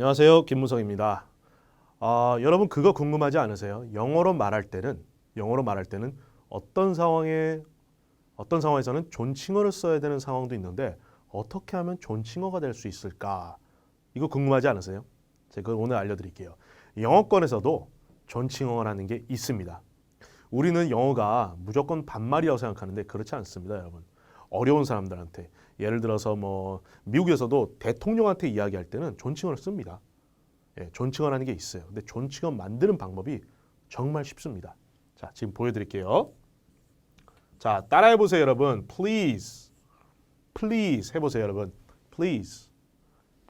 안녕하세요. 김무성입니다. 아, 여러분 그거 궁금하지 않으세요? 영어로 말할 때는 영어로 말할 때는 어떤 상황에 어떤 상황에서는 존칭어를 써야 되는 상황도 있는데 어떻게 하면 존칭어가 될 수 있을까? 이거 궁금하지 않으세요? 제가 오늘 알려드릴게요. 영어권에서도 존칭어라는 게 있습니다. 우리는 영어가 무조건 반말이라고 생각하는데 그렇지 않습니다, 여러분. 어려운 사람들한테 예를 들어서 뭐 미국에서도 대통령한테 이야기할 때는 존칭어를 씁니다. 예, 존칭어라는 게 있어요. 근데 존칭어 만드는 방법이 정말 쉽습니다. 자, 지금 보여드릴게요. 자, 따라해 보세요, 여러분. Please, please 해보세요, 여러분. Please,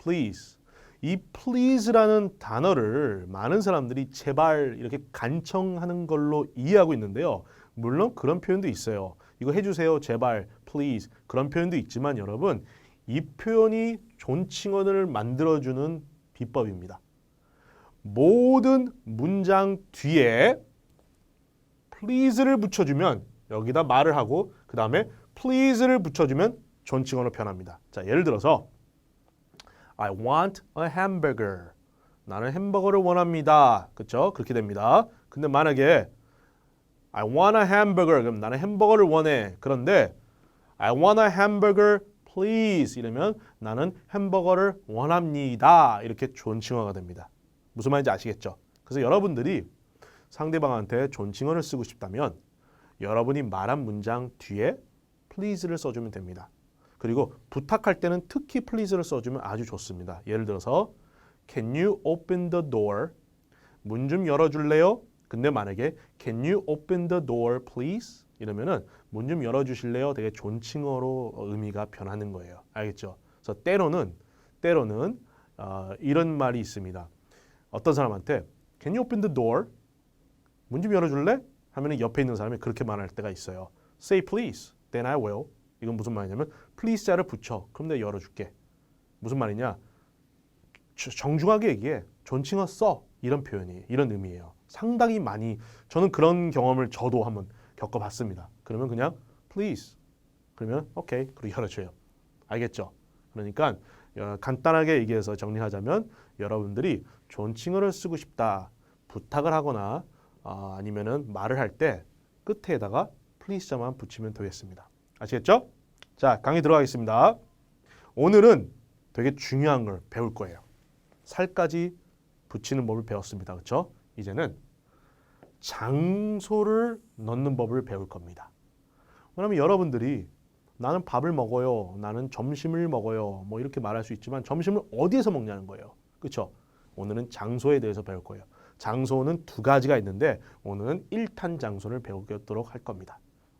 please. 이 please라는 단어를 많은 사람들이 제발 이렇게 간청하는 걸로 이해하고 있는데요. 물론 그런 표현도 있어요. 이거 해주세요, 제발, please. 그런 표현도 있지만 여러분, 이 표현이 존칭어를 만들어주는 비법입니다. 모든 문장 뒤에 please를 붙여주면 여기다 말을 하고 그 다음에 please를 붙여주면 존칭어로 변합니다. 자, 예를 들어서 I want a hamburger. 나는 햄버거를 원합니다. 그렇죠? 그렇게 됩니다. 근데 만약에 I want a hamburger. 그럼 나는 햄버거를 원해. 그런데 I want a hamburger please 이러면 나는 햄버거를 원합니다. 이렇게 존칭어가 됩니다. 무슨 말인지 아시겠죠? 그래서 여러분들이 상대방한테 존칭어를 쓰고 싶다면 여러분이 말한 문장 뒤에 please를 써주면 됩니다. 그리고 부탁할 때는 특히 please를 써주면 아주 좋습니다. 예를 들어서 Can you open the door? 문 좀 열어줄래요? 근데 만약에 Can you open the door, please? 이러면은 문 좀 열어주실래요? 되게 존칭어로 의미가 변하는 거예요. 알겠죠? 그래서 때로는 때로는 어, 이런 말이 있습니다. 어떤 사람한테 Can you open the door? 문 좀 열어줄래? 하면 옆에 있는 사람이 그렇게 말할 때가 있어요. Say please, then I will. 이건 무슨 말이냐면 please자를 붙여. 그럼 내가 열어줄게. 무슨 말이냐? 저- 정중하게 얘기해. 존칭어 써. 이런 표현이 이런 의미예요. 상당히 많이 저는 그런 경험을 저도 한번 겪어봤습니다. 그러면 그냥 please. 그러면 오케이. 그리고 열어줘요. 알겠죠? 그러니까 어, 간단하게 얘기해서 정리하자면 여러분들이 존칭어를 쓰고 싶다 부탁을 하거나 어, 아니면은 말을 할 때 끝에다가 please자만 붙이면 되겠습니다. 아시겠죠? 자 강의 들어가겠습니다. 오늘은 되게 중요한 걸 배울 거예요. 살까지 붙이는 법을 배웠습니다. 그렇죠? 이제는 장소를 넣는 법을 배울 겁니다. 왜냐하면 여러분들이 나는 밥을 먹어요. 나는 점심을 먹어요. 뭐 이렇게 말할 수 있지만 점심을 어디에서 먹냐는 거예요. 그렇죠? 오늘은 장소에 대해서 배울 거예요. 장소는 두 가지가 있는데 오늘은 1탄 장소를 배우도록 할 겁니다.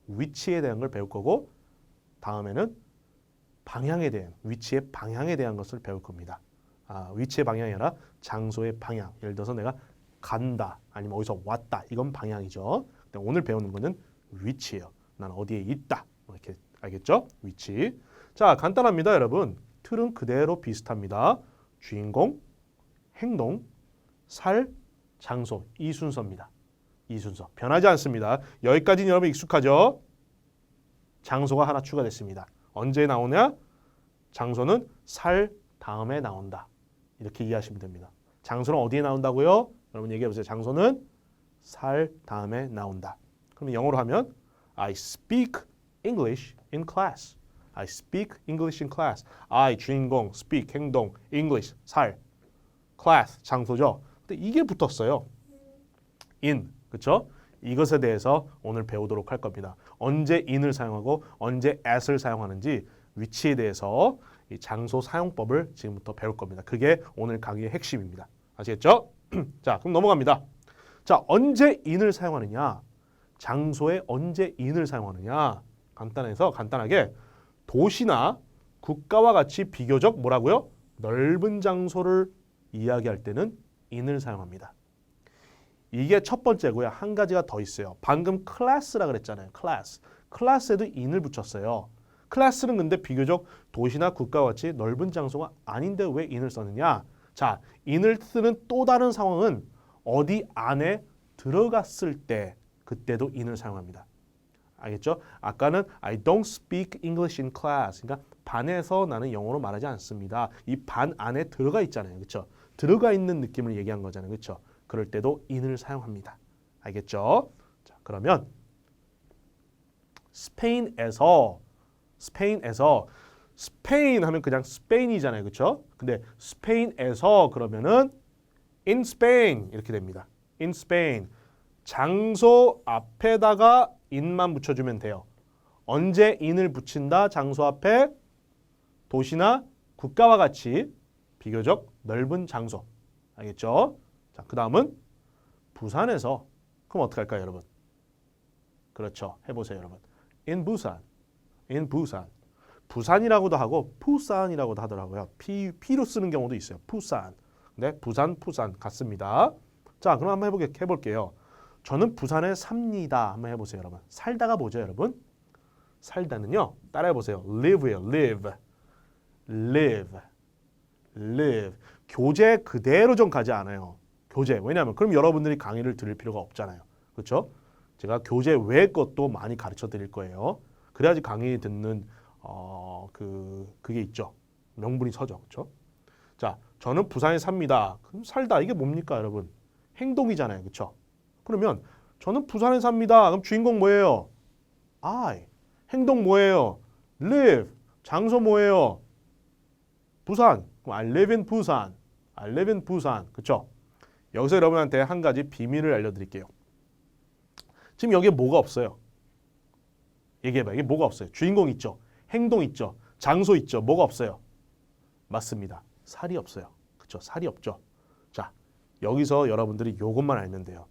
위치에 대한 걸 배울 거고 다음에는 방향에 대한 위치의 방향에 대한 것을 배울 겁니다. 아, 위치의 방향이 아니라 장소의 방향. 예를 들어서 내가 간다 아니면 어디서 왔다 이건 방향이죠. 근데 오늘 배우는 거는 위치예요. 난 어디에 있다 뭐 이렇게 알겠죠? 위치. 자 간단합니다, 여러분. 틀은 그대로 비슷합니다. 주인공, 행동, 살, 장소 이 순서입니다. 이 순서 변하지 않습니다. 여기까지는 여러분 익숙하죠? 장소가 하나 추가됐습니다. 언제 나오냐? 장소는 살 다음에 나온다. 이렇게 이해하시면 됩니다. 장소는 어디에 나온다고요? 여러분 얘기해 보세요. 장소는 살 다음에 나온다. 그럼 영어로 하면 I speak English in class. I speak English in class. I 주인공, speak 행동, English 살, class 장소죠. 근데 이게 붙었어요. in 그렇죠? 이것에 대해서 오늘 배우도록 할 겁니다. 언제 in을 사용하고 언제 at을 사용하는지 위치에 대해서 이 장소 사용법을 지금부터 배울 겁니다. 그게 오늘 강의의 핵심입니다. 아시겠죠? 자, 그럼 넘어갑니다. 자, 언제 in을 사용하느냐? 장소에 언제 in을 사용하느냐? 간단해서 간단하게 도시나 국가와 같이 비교적 뭐라고요? 넓은 장소를 이야기할 때는 in을 사용합니다. 이게 첫 번째고요. 한 가지가 더 있어요. 방금 클래스라 그랬잖아요. 클래스. 클래스에도 in을 붙였어요. 클래스는 근데 비교적 도시나 국가와 같이 넓은 장소가 아닌데 왜 in을 썼느냐? 자, in을 쓰는 또 다른 상황은 어디 안에 들어갔을 때 그때도 in을 사용합니다. 알겠죠? 아까는 I don't speak English in class. 그러니까 반에서 나는 영어로 말하지 않습니다. 이 반 안에 들어가 있잖아요. 그렇죠? 들어가 있는 느낌을 얘기한 거잖아요. 그렇죠? 그럴 때도 in을 사용합니다. 알겠죠? 자, 그러면 스페인에서 스페인에서 스페인 하면 그냥 스페인이잖아요. 그렇죠? 근데 스페인에서 그러면은 in Spain 이렇게 됩니다. in Spain 장소 앞에다가 in만 붙여주면 돼요. 언제 in을 붙인다? 장소 앞에 도시나 국가와 같이 비교적 넓은 장소. 알겠죠? 자, 그 다음은 부산에서 그럼 어떻게 할까요, 여러분? 그렇죠. 해보세요, 여러분. in Busan. In Busan. 부산이라고도 하고 푸산이라고도 하더라고요. 피, 피로 쓰는 경우도 있어요. 푸산. 근데 부산, 푸산 같습니다. 자, 그럼 한번 해보게, 해볼게요. 저는 부산에 삽니다. 한번 해보세요, 여러분. 살다가 뭐죠, 여러분? 살다는요. 따라해보세요. live예요, live. live. live. 교재 그대로 좀 가지 않아요. 교재. 왜냐하면 그럼 여러분들이 강의를 들을 필요가 없잖아요. 그렇죠? 제가 교재 외 것도 많이 가르쳐 드릴 거예요. 그래야지 강의 듣는 어, 그 그게 있죠. 명분이 서죠. 그렇죠? 자, 저는 부산에 삽니다. 그럼 살다 이게 뭡니까, 여러분? 행동이잖아요. 그렇죠? 그러면 저는 부산에 삽니다. 그럼 주인공 뭐예요? I. 행동 뭐예요? live. 장소 뭐예요? 부산. 그럼 I live in 부산. I live in 부산. 그렇죠? 여기서 여러분한테 한 가지 비밀을 알려드릴게요. 지금 여기에 뭐가 없어요? 얘기해봐요. 이게 뭐가 없어요? 주인공 있죠? 행동 있죠? 장소 있죠? 뭐가 없어요? 맞습니다. 살이 없어요. 그렇죠? 살이 없죠. 자, 여기서 여러분들이 요것만 알면 돼요.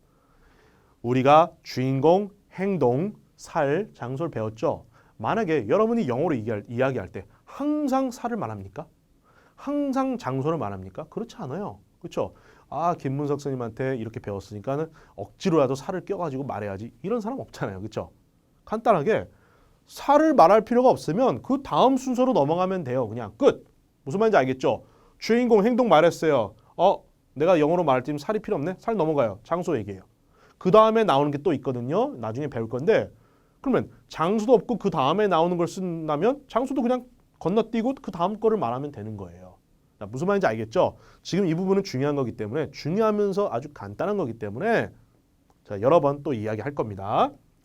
우리가 주인공, 행동, 살, 장소를 배웠죠? 만약에 여러분이 영어로 이야기할, 이야기할 때 항상 살을 말합니까? 항상 장소를 말합니까? 그렇지 않아요. 그렇죠? 아 김문석 선생님한테 이렇게 배웠으니까는 억지로라도 살을 껴가지고 말해야지 이런 사람 없잖아요, 그렇죠? 간단하게 살을 말할 필요가 없으면 그 다음 순서로 넘어가면 돼요. 그냥 끝. 무슨 말인지 알겠죠? 주인공 행동 말했어요. 어, 내가 영어로 말할 때 살이 필요 없네. 살 넘어가요. 장소 얘기해요. 그 다음에 나오는 게 또 있거든요. 나중에 배울 건데 그러면 장소도 없고 그 다음에 나오는 걸 쓴다면 장소도 그냥 건너뛰고 그 다음 거를 말하면 되는 거예요. 자, 무슨 말인지 알겠죠? 지금 이 부분은 중요한 거기 때문에 중요하면서 아주 간단한 거기 때문에 자, 여러 번 또 이야기할 겁니다.